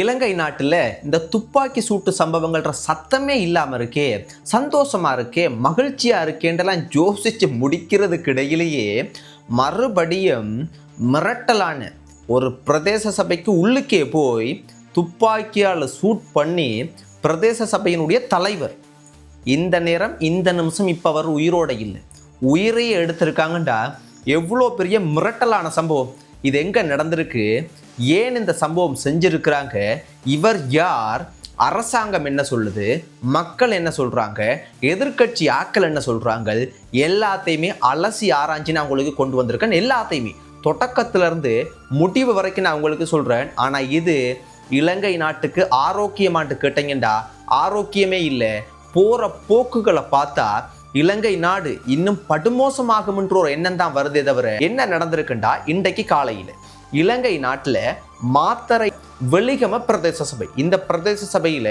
இலங்கை நாட்டில் இந்த துப்பாக்கி சூட்டு சம்பவங்கள்ன்ற சத்தமே இல்லாமல் இருக்கே சந்தோஷமாக இருக்கே மகிழ்ச்சியாக இருக்கேன்றலாம் யோசித்து முடிக்கிறதுக்கு இடையிலேயே மறுபடியும் மிரட்டலான ஒரு பிரதேச சபைக்கு உள்ளுக்கே போய் துப்பாக்கியால் சூட் பண்ணி பிரதேச சபையினுடைய தலைவர் இந்த நேரம் இந்த நிமிஷம் இப்போ அவர் உயிரோட இல்லை. உயிரையே எடுத்திருக்காங்கண்டா. எவ்வளோ பெரிய மிரட்டலான சம்பவம். இது எங்கே நடந்திருக்கு? ஏன் இந்த சம்பவம் செஞ்சிருக்கிறாங்க? இவர் யார்? அரசாங்கம் என்ன சொல்லுது? மக்கள் என்ன சொல்றாங்க? எதிர்க்கட்சி ஆக்கள் என்ன சொல்றாங்க? எல்லாத்தையுமே அலசி ஆராய்ச்சி நான் உங்களுக்கு கொண்டு வந்திருக்கேன். எல்லாத்தையுமே. தொடக்கத்திலிருந்து முடிவு வரைக்கும் நான் உங்களுக்கு சொல்றேன். ஆனா இது இலங்கை நாட்டுக்கு ஆரோக்கியமான்ட்டு கேட்டீங்கடா ஆரோக்கியமே இல்லை. போற போக்குகளை பார்த்தா இலங்கை நாடு இன்னும் படுமோசமாகும்ன்ற ஒரு எண்ணம் தான் வருதே தவிர என்ன நடந்திருக்குண்டா? இன்றைக்கு காலையில். இலங்கை நாட்டில் மாத்தரை வெளிகம பிரதேச சபை. இந்த பிரதேச சபையில்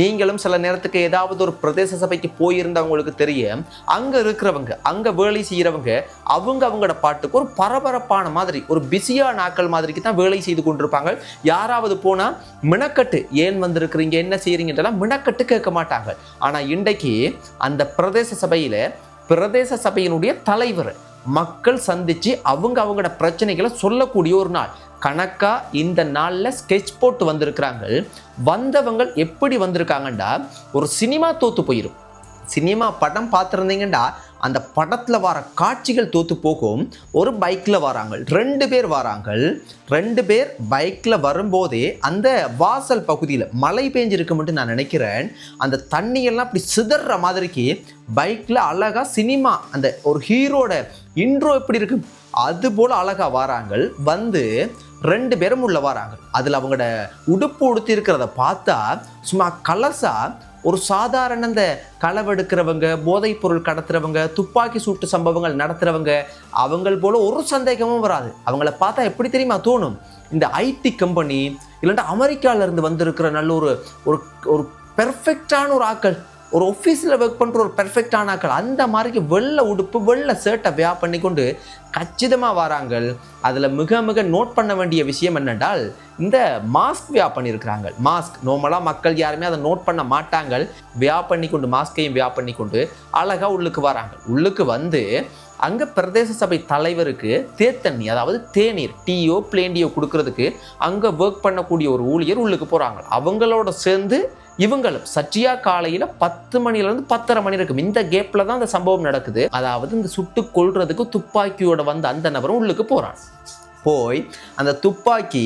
நீங்களும் சில நேரத்துக்கு ஏதாவது ஒரு பிரதேச சபைக்கு போயிருந்தவங்களுக்கு தெரியும். அங்கே இருக்கிறவங்க அங்கே வேலை செய்கிறவங்க அவங்க அவங்களோட பாட்டுக்கு ஒரு பரபரப்பான மாதிரி ஒரு பிஸியான நாட்கள் மாதிரிக்கு தான் வேலை செய்து கொண்டிருப்பாங்க. யாராவது போனால் மினக்கட்டு ஏன் வந்திருக்கிறீங்க? என்ன செய்கிறீங்கன்றலாம் மினக்கட்டு கேட்க மாட்டாங்க. ஆனால் இன்றைக்கு அந்த பிரதேச சபையில் பிரதேச சபையினுடைய தலைவர் மக்கள் சந்திச்சு அவங்க அவங்களோட பிரச்சனைகளை சொல்லக்கூடிய ஒரு நாள். கணக்கா இந்த நாளில் ஸ்கெட்ச் போட்டு வந்திருக்கிறாங்க. வந்தவங்க எப்படி வந்திருக்காங்கண்டா? ஒரு சினிமா தோத்து போயிடும் சினிமா படம் பார்த்துருந்தீங்கண்டா? அந்த படத்தில் வர காட்சிகள் தோத்து போகும். ஒரு பைக்கில் வராங்க. ரெண்டு பேர் வராங்க. ரெண்டு பேர் பைக்கில் வரும்போதே அந்த வாசல் பகுதியில் மழை பெஞ்சிருக்கு மட்டும் நான் நினைக்கிறேன். அந்த தண்ணியெல்லாம் அப்படி சிதற மாதிரிக்கு பைக்கில் அழகாக சினிமா அந்த ஒரு ஹீரோட இன்ட்ரோ எப்படி இருக்கு? அது போல் அழகாக வாராங்கள். வந்து ரெண்டு பேரும் உள்ள வராங்க அதில் அவங்களோட உடுப்பு உடுத்தி இருக்கிறத பார்த்தா சும்மா கலசா ஒரு சாதாரண இந்த களவெடுக்கிறவங்க போதைப் பொருள் கடத்துறவங்க துப்பாக்கி சூட்டு சம்பவங்கள் நடத்துறவங்க அவங்கள் போல ஒரு சந்தேகமும் வராது. அவங்கள பார்த்தா எப்படி தெரியுமா தோணும்? இந்த ஐடி கம்பெனி இல்லைன்னா அமெரிக்காவிலேருந்து வந்திருக்கிற நல்ல ஒரு ஒரு ஒரு பெர்ஃபெக்டான ஒரு ஆக்கள் ஒரு ஆஃபீஸில் ஒர்க் பண்ணுற ஒரு பெர்ஃபெக்ட் ஆனாக்கள் அந்த மாதிரிக்கு வெள்ளை உடுப்பு வெள்ளை ஷர்ட்டை வியா பண்ணி கொண்டு கச்சிதமாக வராங்க அதில் மிக மிக நோட் பண்ண வேண்டிய விஷயம் என்னென்றால் இந்த மாஸ்க் வியா பண்ணியிருக்கிறாங்க மாஸ்க் நார்மலாக மக்கள் யாருமே அதை நோட் பண்ண மாட்டாங்க வியா பண்ணி கொண்டு மாஸ்கையும் வியா பண்ணி கொண்டு அழகாக உள்ளுக்கு வராங்க. உள்ளுக்கு வந்து அங்கே பிரதேச சபை தலைவருக்கு தேத்தண்ணி அதாவது தேநீர் டீயோ பிளேண்டியோ கொடுக்கறதுக்கு அங்கே ஒர்க் பண்ணக்கூடிய ஒரு ஊழியர் உள்ளுக்கு போகிறாங்க அவங்களோட சேர்ந்து இவங்களும் சற்றியா காலையில் பத்து மணிலேருந்து பத்தரை மணி இருக்கும். இந்த கேப்பில் தான் அந்த சம்பவம் நடக்குது. அதாவது இந்த சுட்டு கொல்றதுக்கு துப்பாக்கியோட வந்த அந்த நபரும் உள்ளுக்கு போகிறான் போய் அந்த துப்பாக்கி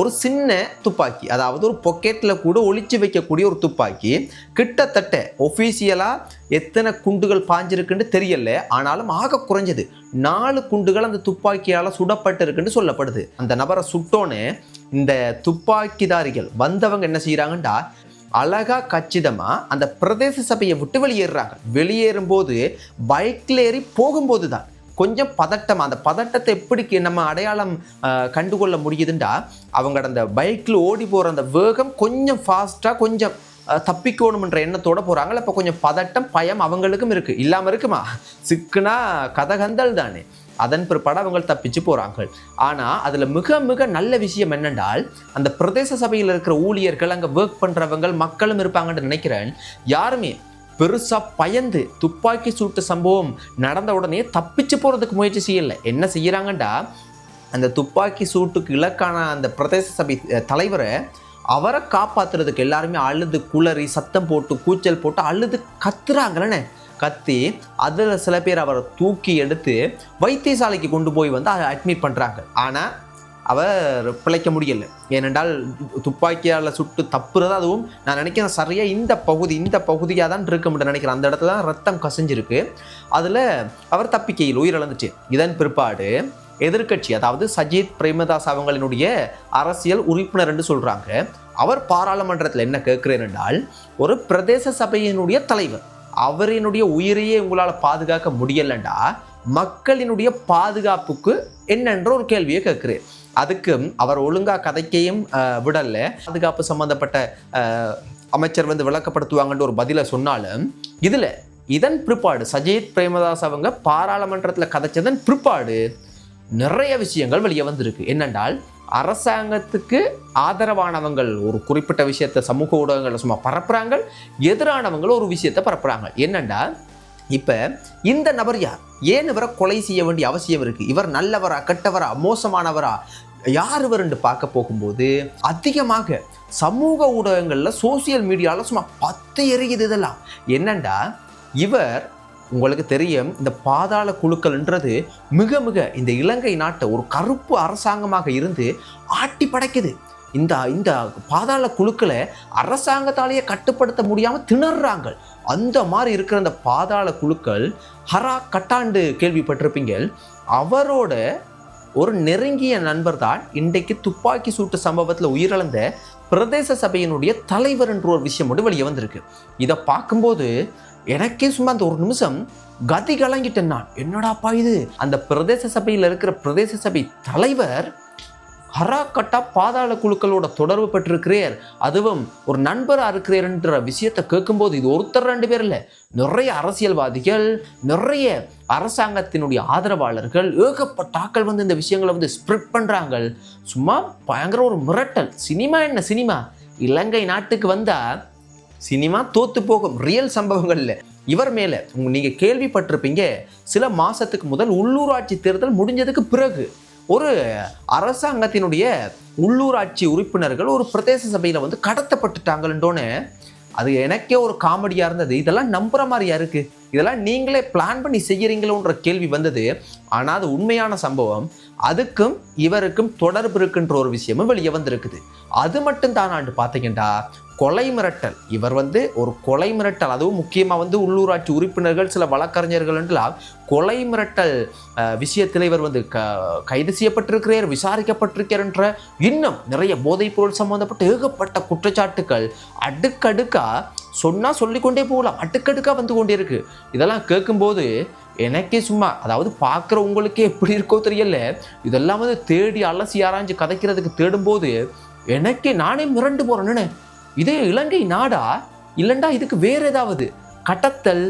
ஒரு சின்ன துப்பாக்கி அதாவது ஒரு பொக்கெட்டில் கூட ஒழிச்சு வைக்கக்கூடிய ஒரு துப்பாக்கி கிட்டத்தட்ட ஒஃபீஷியலாக எத்தனை குண்டுகள் பாஞ்சிருக்குன்னு தெரியல. ஆனாலும் ஆக குறைஞ்சது. நாலு குண்டுகள் அந்த துப்பாக்கியால் சுடப்பட்டிருக்குன்னு சொல்லப்படுது. அந்த நபரை சுட்டோன்னு இந்த துப்பாக்கிதாரிகள் வந்தவங்க என்ன செய்கிறாங்கண்டா அழகா கச்சிதமா அந்த பிரதேச சபையை விட்டு வெளியேறுறாங்க. வெளியேறும்போது பைக்ல ஏறி போகும்போது தான் கொஞ்சம் பதட்டம் அந்த பதட்டத்தை எப்படி நம்ம அடையாளம் கண்டுகொள்ள முடியுதுண்டா? அவங்க அந்த பைக்கில் ஓடி போகிற அந்த வேகம் கொஞ்சம் ஃபாஸ்ட்டாக கொஞ்சம் தப்பிக்கணும்ன்ற எண்ணத்தோட போகிறாங்கள அப்போ கொஞ்சம் பதட்டம் பயம் அவங்களுக்கும் இருக்குது இல்லாமல் இருக்குமா? சிக்குனா கதகந்தல் தானே. அதன் பிற்பாடு அவங்க தப்பிச்சு போகிறாங்க ஆனால் அதில் மிக மிக நல்ல விஷயம் என்னென்றால் அந்த பிரதேச சபையில் இருக்கிற ஊழியர்கள் அங்கே ஒர்க் பண்ணுறவங்க மக்களும் இருப்பாங்கன்னு நினைக்கிறேன். யாருமே பெருசாக பயந்து துப்பாக்கி சூட்டு சம்பவம் நடந்த உடனே தப்பிச்சு போகிறதுக்கு முயற்சி செய்யலை. என்ன செய்கிறாங்கண்டா அந்த துப்பாக்கி சூட்டுக்கு இலக்கான அந்த பிரதேச சபை தலைவரை அவரை காப்பாத்துறதுக்கு எல்லாருமே அழுது குளறி சத்தம் போட்டு கூச்சல் போட்டு அழுது கத்துறாங்களே கத்தி அதில் சில பேர் அவரை தூக்கி எடுத்து வைத்தியசாலைக்கு கொண்டு போய் வந்து அதை அட்மிட் பண்ணுறாங்க ஆனால் அவர் பிழைக்க முடியல. ஏனென்றால் துப்பாக்கியால் சுட்டு தப்புறது அதுவும் நான் நினைக்கிறேன் சரியாக இந்த பகுதி இந்த பகுதியாக தான் இருக்க முடியும் நினைக்கிறேன். அந்த இடத்துல தான் ரத்தம் கசிஞ்சிருக்கு. அதில் அவர் தப்பிக்கையில் உயிரிழந்துச்சு. இதன் பிற்பாடு எதிர்க்கட்சி அதாவது சஜித் பிரேமதாஸ் அவங்களினுடைய அரசியல் உறுப்பினர் என்று சொல்கிறாங்க அவர் பாராளுமன்றத்தில் என்ன கேட்கிறேன் என்றால் ஒரு பிரதேச சபையினுடைய தலைவர் அவரினுடைய உயிரையே உங்களால் பாதுகாக்க முடியலண்டா மக்களினுடைய பாதுகாப்புக்கு என்னென்ற ஒரு கேள்வியை கேட்குறேன். அதுக்கு அவர் ஒழுங்காக கதைக்கையும் விடல. பாதுகாப்பு சம்மந்தப்பட்ட அமைச்சர் வந்து விளக்கப்படுத்துவாங்கன்ற ஒரு பதிலை சொன்னாலும் இதில் இதன் பிற்பாடு சஜித் பிரேமதாஸ் அவங்க பாராளுமன்றத்தில் கதைச்சதன் பிற்பாடு நிறைய விஷயங்கள் வெளியே வந்திருக்கு. என்னென்றால் அரசாங்கத்துக்கு ஆதரவானவங்கள் ஒரு குறிப்பிட்ட விஷயத்தை சமூக ஊடகங்களில் சும்மா பரப்புகிறாங்க எதிரானவங்களும் ஒரு விஷயத்தை பரப்புகிறாங்க என்னண்டா? இப்போ இந்த நபர் யார்? ஏன் இவரை கொலை செய்ய வேண்டிய அவசியம் இருக்குது இவர் நல்லவரா கெட்டவரா மோசமானவரா? யார் இவர்ன்னு பார்க்க போகும்போது அதிகமாக சமூக ஊடகங்களில் சோசியல் மீடியாவில் சும்மா பத்து எரியுது இதெல்லாம். என்னண்டா? இவர் உங்களுக்கு தெரியும் இந்த பாதாள குழுக்கள்ன்றது மிக மிக இந்த இலங்கை நாட்டை ஒரு கருப்பு அரசாங்கமாக இருந்து ஆட்டி படைக்குது. இந்த இந்த பாதாள குழுக்களை அரசாங்கத்தாலேயே கட்டுப்படுத்த முடியாமல் திணறாங்க. அந்த மாதிரி இருக்கிற அந்த பாதாள குழுக்கள் ஹரா கட்டாண்டு கேள்விப்பட்டிருப்பீங்க. அவரோட ஒரு நெருங்கிய நண்பர் தான் இன்றைக்கு துப்பாக்கி சூட்டு சம்பவத்தில் உயிரிழந்த பிரதேச சபையினுடைய தலைவர் என்ற ஒரு விஷயம் மட்டும் வெளியே வந்திருக்கு. இதை பார்க்கும்போது எனக்கே சும்மா அந்த ஒரு நிமிஷம் கதி கலங்கிட்டேன் நான். என்னடாப்பா இது? அந்த பிரதேச சபையில் இருக்கிற பிரதேச சபை தலைவர் ஹராக்கட்டா பாதாள குழுக்களோட தொடர்பு பெற்றிருக்கிறேர். அதுவும் ஒரு நண்பராக இருக்கிறேர்ன்ற விஷயத்தை கேட்கும்போது இது ஒருத்தர் ரெண்டு பேர் இல்லை நிறைய அரசியல்வாதிகள் நிறைய அரசாங்கத்தினுடைய ஆதரவாளர்கள் ஏகப்பட்ட ஆக்கள் வந்து இந்த விஷயங்களை வந்து ஸ்ப்ரெட் பண்ணுறாங்க சும்மா பயங்கர ஒரு மிரட்டல். சினிமா என்ன சினிமா? இலங்கை நாட்டுக்கு வந்தால் சினிமா தோத்து போகும். ரியல் சம்பவங்கள்ல இவர் மேலே நீங்கள் கேள்விப்பட்டிருப்பீங்க. சில மாதத்துக்கு முதல் உள்ளூராட்சி தேர்தல் முடிஞ்சதுக்கு பிறகு ஒரு அரசாங்கத்தினுடைய உள்ளூராட்சி உறுப்பினர்கள் ஒரு பிரதேச சபையில் வந்து கடத்தப்பட்டுட்டாங்கன்றோன்னு அது எனக்கே ஒரு காமெடியாக இருந்தது. இதெல்லாம் நம்புகிற மாதிரியா இருக்குது இதெல்லாம் நீங்களே பிளான் பண்ணி செய்கிறீங்களோன்ற கேள்வி வந்தது. ஆனால் அது உண்மையான சம்பவம். அதுக்கும் இவருக்கும் தொடர்பு இருக்குன்ற ஒரு விஷயமும் வெளியே வந்திருக்குது. அது மட்டும் தான் பார்த்தீங்கன்னா கொலை மிரட்டல். இவர் வந்து ஒரு கொலை மிரட்டல். அதுவும் முக்கியமாக வந்து உள்ளூராட்சி உறுப்பினர்கள் சில வழக்கறிஞர்கள் என்றால் கொலை மிரட்டல் விஷயத்தில் இவர் வந்து க கைது செய்யப்பட்டிருக்கிறார் விசாரிக்கப்பட்டிருக்கிறார் என்ற இன்னும் நிறைய போதைப்பொருள் சம்பந்தப்பட்ட ஏகப்பட்ட குற்றச்சாட்டுகள் அடுக்கடுக்காக சொன்னால் சொல்லிக்கொண்டே போகலாம். அடுக்கடுக்காக வந்து கொண்டே இருக்கு. இதெல்லாம் கேட்கும்போது எனக்கே சும்மா அதாவது பார்க்குற உங்களுக்கே எப்படி இருக்கோ தெரியல. இதெல்லாம் வந்து தேடி அலசி ஆராய்ஞ்சு கதைக்கிறதுக்கு தேடும்போது எனக்கே நானே மிரண்டு போகிறேன்னு இதே இலங்கை நாடா? இல்லைண்டா இதுக்கு வேற ஏதாவது கடத்தல்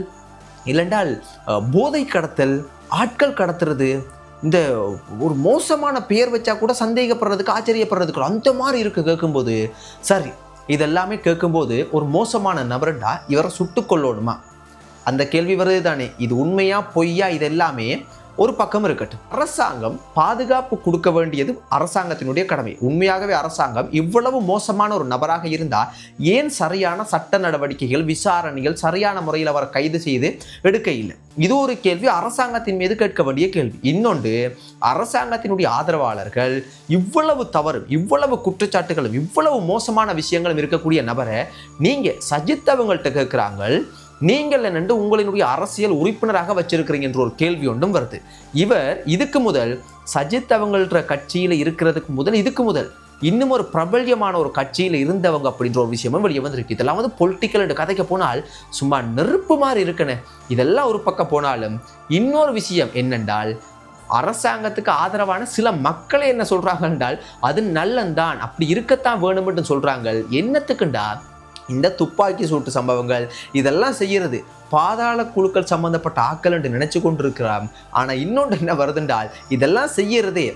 இல்லைண்டால் போதை கடத்தல் ஆட்கள் கடத்துறது இந்த ஒரு மோசமான பெயர் வச்சா கூட சந்தேகப்படுறதுக்கு ஆச்சரியப்படுறதுக்கு அந்த மாதிரி இருக்கு கேட்கும்போது சரி இதெல்லாமே கேட்கும்போது ஒரு மோசமான நபர்டா இவரை சுட்டுக்கொள்ளணுமா அந்த கேள்வி வருது தானே இது உண்மையா பொய்யா? இது எல்லாமே ஒரு பக்கம் இருக்கட்டும். அரசாங்கம் பாதுகாப்பு கொடுக்க வேண்டியது அரசாங்கத்தினுடைய கடமை. உண்மையாகவே அரசாங்கம் இவ்வளவு மோசமான ஒரு நபராக இருந்தால் ஏன் சரியான சட்ட நடவடிக்கைகள் விசாரணைகள் சரியான முறையில் அவரை கைது செய்து எடுக்க இல்லை இது ஒரு கேள்வி அரசாங்கத்தின் மீது கேட்க வேண்டிய கேள்வி. இன்னொன்று அரசாங்கத்தினுடைய ஆதரவாளர்கள் இவ்வளவு தவறு இவ்வளவு குற்றச்சாட்டுகளும் இவ்வளவு மோசமான விஷயங்களும் இருக்கக்கூடிய நபரை நீங்கள் சஜித் அவங்கள்ட்ட கேட்குறாங்க நீங்கள் என்னென்று உங்களினுடைய அரசியல் உறுப்பினராக வச்சிருக்கிறீங்க என்ற ஒரு கேள்வி ஒன்றும் வருது. இவர் இதுக்கு முதல் சஜித் அவங்கள்ன்ற கட்சியில் இருக்கிறதுக்கு முதல் இதுக்கு முதல் இன்னும் ஒரு பிரபல்யமான ஒரு கட்சியில் இருந்தவங்க அப்படின்ற ஒரு விஷயமும் வெளியே வந்திருக்கு. இதெல்லாம் வந்து பொலிட்டிக்கல் என்று கதைக்க போனால் சும்மா நெருப்பு மாதிரி இருக்குன்னு. இதெல்லாம் ஒரு பக்கம் போனாலும் இன்னொரு விஷயம் என்னென்றால் அரசாங்கத்துக்கு ஆதரவான சில மக்களே என்ன சொல்கிறாங்க என்றால் அது நல்லந்தான் அப்படி இருக்கத்தான் வேணும்னு சொல்கிறாங்க என்னத்துக்குண்டா? இந்த துப்பாக்கி சூட்டு சம்பவங்கள் இதெல்லாம் செய்கிறது. பாதாள குழுக்கள் சம்பந்தப்பட்ட ஆக்கள் என்று நினச்சி கொண்டிருக்கிறான் ஆனால் இன்னொன்று என்ன வருதுன்றால் இதெல்லாம் செய்யறதே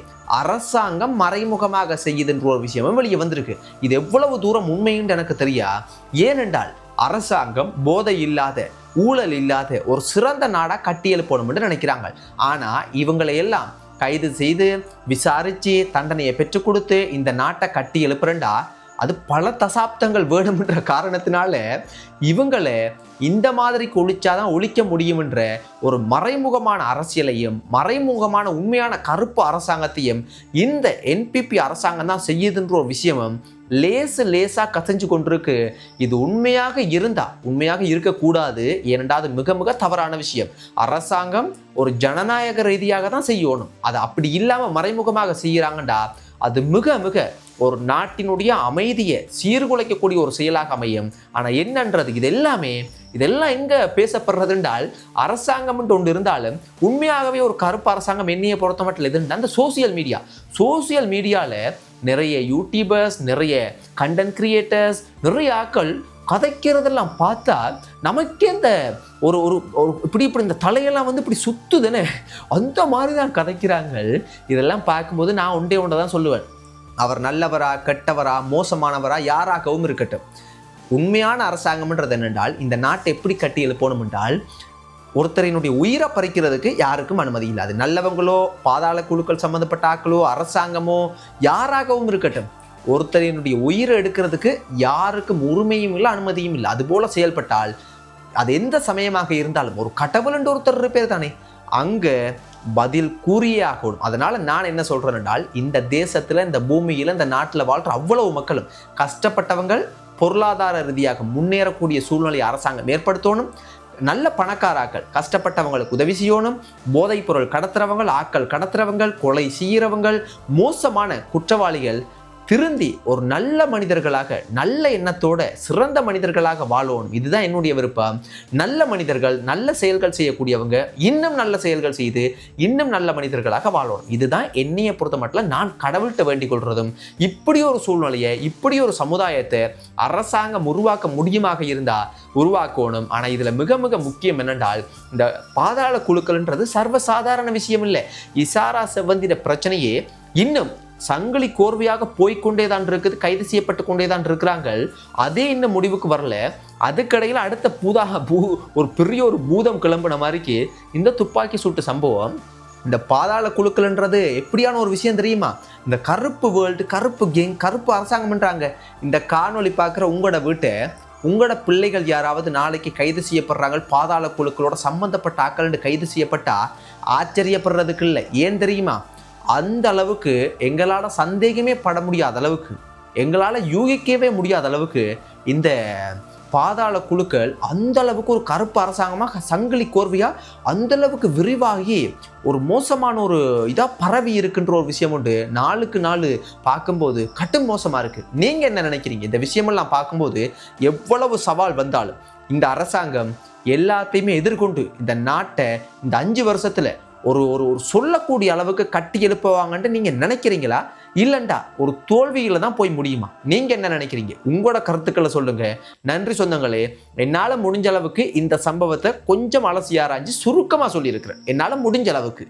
அரசாங்கம் மறைமுகமாக செய்யுதுன்ற ஒரு விஷயமும் வெளியே வந்திருக்கு. இது எவ்வளவு தூரம் உண்மைன்னு எனக்கு தெரியா? ஏனென்றால் அரசாங்கம் போதை இல்லாத ஊழல் இல்லாத ஒரு சிறந்த நாடாக கட்டியெழுப்பணும் என்று நினைக்கிறாங்க. ஆனால் இவங்களை எல்லாம் கைது செய்து விசாரித்து தண்டனையை பெற்றுக் கொடுத்து இந்த நாட்டை கட்டி எழுப்புறண்டா அது பல தசாப்தங்கள் வேணுமென்ற காரணத்தினால இவங்களை இந்த மாதிரி ஒழிச்சாதான் ஒழிக்க முடியும்ன்ற ஒரு மறைமுகமான அரசியலையும் மறைமுகமான உண்மையான கருப்பு அரசாங்கத்தையும் இந்த என்பிபி அரசாங்கம் தான் செய்யுதுன்ற ஒரு விஷயமும் லேசு லேசாக கசைஞ்சு கொண்டிருக்கு. இது உண்மையாக இருந்தா உண்மையாக இருக்கக்கூடாது. ஏனென்றால் அது மிக மிக தவறான விஷயம். அரசாங்கம் ஒரு ஜனநாயக ரீதியாக தான் செய்யணும். அது அப்படி இல்லாமல் மறைமுகமாக செய்கிறாங்கண்டா அது மிக மிக ஒரு நாட்டினுடைய அமைதியை சீர்குலைக்கக்கூடிய ஒரு செயலாக அமையும். ஆனால் என்னன்றது? இது எல்லாமே இதெல்லாம் எங்கே பேசப்படுறது என்றால் அரசாங்கம் ஒன்று இருந்தாலும் உண்மையாகவே ஒரு கருப்பு அரசாங்கம் என்னையை பொறுத்த மட்டும் எதுன்னா அந்த சோசியல் மீடியா சோசியல் மீடியாவில் நிறைய யூடியூபர்ஸ் நிறைய கண்டென்ட் கிரியேட்டர்ஸ் நிறைய ஆட்கள் கதைக்கிறதெல்லாம் பார்த்தா நமக்கே இந்த ஒரு ஒரு ஒரு இப்படி இப்படி இந்த தலையெல்லாம் வந்து இப்படி சுத்துதுன்னு அந்த மாதிரி தான் கதைக்கிறாங்க இதெல்லாம் பார்க்கும்போது நான் ஒன்றே ஒன்றை தான் சொல்லுவேன். அவர் நல்லவரா கெட்டவரா மோசமானவரா யாராகவும் இருக்கட்டும். உண்மையான அரசாங்கம்ன்றது என்னென்றால் இந்த நாட்டை எப்படி கட்டி எழுப்பணும் என்றால் ஒருத்தரினுடைய உயிரை பறிக்கிறதுக்கு யாருக்கும் அனுமதி இல்லை. அது நல்லவங்களோ பாதாள குழுக்கள் சம்மந்தப்பட்ட ஆக்களோ அரசாங்கமோ யாராகவும் இருக்கட்டும். ஒருத்தரினுடைய உயிரை எடுக்கிறதுக்கு யாருக்கும் உரிமையும் இல்லை அனுமதியும் இல்லை. அதுபோல் செயல்பட்டால் அது எந்த சமயமாக இருந்தாலும் ஒரு கடவுள் என்று ஒருத்தர் இருப்பேர் தானே அங்கே பதில் கூறியே ஆகணும் அதனால் நான் என்ன சொல்றேன் என்றால் இந்த தேசத்தில் இந்த பூமியில் இந்த நாட்டில் வாழ்கிற அவ்வளவு மக்களும் கஷ்டப்பட்டவங்கள் பொருளாதார ரீதியாக முன்னேறக்கூடிய சூழ்நிலை அரசாங்கம் ஏற்படுத்தணும். நல்ல பணக்காராக்கள் கஷ்டப்பட்டவங்களுக்கு உதவி செய்யணும். போதைப் பொருள் கடத்துறவங்கள் ஆக்கள் கடத்துறவங்கள் கொலை செய்கிறவங்கள் மோசமான குற்றவாளிகள் திருந்தி ஒரு நல்ல மனிதர்களாக நல்ல எண்ணத்தோட சிறந்த மனிதர்களாக வாழணும். இதுதான் என்னுடைய விருப்பம். நல்ல மனிதர்கள் நல்ல செயல்கள் செய்யக்கூடியவங்க இன்னும் நல்ல செயல்கள் செய்து இன்னும் நல்ல மனிதர்களாக வாழணும். இதுதான் என்னைய பொறுத்த மட்டும் நான் கடவுள்கிட்ட வேண்டிக் கொள்றதும். இப்படி ஒரு சூழ்நிலையை இப்படி ஒரு சமுதாயத்தை அரசாங்கம் உருவாக்க முடியுமாக இருந்தா உருவாக்கணும். ஆனா இதுல மிக மிக முக்கியம் என்னென்றால் இந்த பாதாள குழுக்கள்ன்றது சர்வசாதாரண விஷயம் இல்லை. இசாரா செவ்வந்திட பிரச்சனையே இன்னும் சங்கிலி கோர்வையாக போய்கொண்டே தான் இருக்குது கைது செய்யப்பட்டு கொண்டே தான் இருக்கிறாங்க அதே இன்னும் முடிவுக்கு வரல. அதுக்கடையில் அடுத்த பூதாக பூ ஒரு பெரிய ஒரு பூதம் கிளம்புன மாதிரிக்கு இந்த துப்பாக்கி சூட்டு சம்பவம் இந்த பாதாள குழுக்கள்ன்றது எப்படியான ஒரு விஷயம் தெரியுமா? இந்த கருப்பு வேர்ல்டு கருப்பு கேங் கருப்பு அரசாங்கம்ன்றாங்க. இந்த காணொலி பார்க்குற உங்களோட வீட்டை உங்களோட பிள்ளைகள் யாராவது நாளைக்கு கைது செய்யப்படுறாங்க பாதாள குழுக்களோட சம்மந்தப்பட்ட ஆக்கள்னு கைது செய்யப்பட்டா ஆச்சரியப்படுறதுக்கு இல்லை. ஏன் தெரியுமா? அந்த அளவுக்கு எங்களால் சந்தேகமே பட முடியாத அளவுக்கு எங்களால் யூகிக்கவே முடியாத அளவுக்கு இந்த பாதாள குழுக்கள் அந்த அளவுக்கு ஒரு கருப்பு அரசாங்கமாக சங்கிலி கோர்வையாக அந்த அளவுக்கு விரிவாகி ஒரு மோசமான ஒரு இதாக பரவி இருக்குன்ற ஒரு விஷயம் உண்டு. நாளுக்கு நாள் பார்க்கும்போது கட்டும் மோசமாக இருக்குது நீங்கள் என்ன நினைக்கிறீங்க? இந்த விஷயமெல்லாம் பார்க்கும்போது எவ்வளவு சவால் வந்தாலும் இந்த அரசாங்கம் எல்லாத்தையுமே எதிர்கொண்டு இந்த நாட்டை இந்த அஞ்சு வருஷத்தில் ஒரு ஒரு ஒரு சொல்லக்கூடிய அளவுக்கு கட்டி எழுப்புவாங்கன்ட்டு நீங்கள் நினைக்கிறீங்களா? இல்லைண்டா ஒரு தோல்வியில் தான் போய் முடியுமா? நீங்கள் என்ன நினைக்கிறீங்க? உங்களோட கருத்துக்களை சொல்லுங்கள் நன்றி சொந்தங்களே. என்னால் முடிஞ்ச அளவுக்கு இந்த சம்பவத்தை கொஞ்சம் அலசி ஆராய்ஞ்சு சுருக்கமாக சொல்லியிருக்கிறேன். என்னால் முடிஞ்ச அளவுக்கு.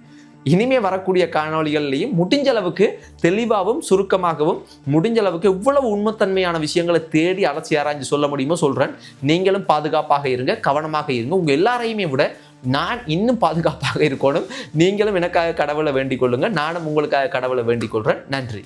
இனிமே வரக்கூடிய காணொலிகள்லையும் முடிஞ்ச அளவுக்கு தெளிவாகவும் சுருக்கமாகவும் முடிஞ்ச அளவுக்கு இவ்வளவு உண்மைத்தன்மையான விஷயங்களை தேடி அலசி ஆராய்ஞ்சு சொல்ல முடியுமோ சொல்கிறேன் நீங்களும் பாதுகாப்பாக இருங்க கவனமாக இருங்க. உங்கள் எல்லாரையுமே விட நான் இன்னும் பாதுகாப்பாக இருக்கணும். நீங்களும் எனக்காக கடவுளை வேண்டிக் கொள்ளுங்கள். நானும் உங்களுக்காக கடவுளை வேண்டிக் கொள்கிறேன். நன்றி.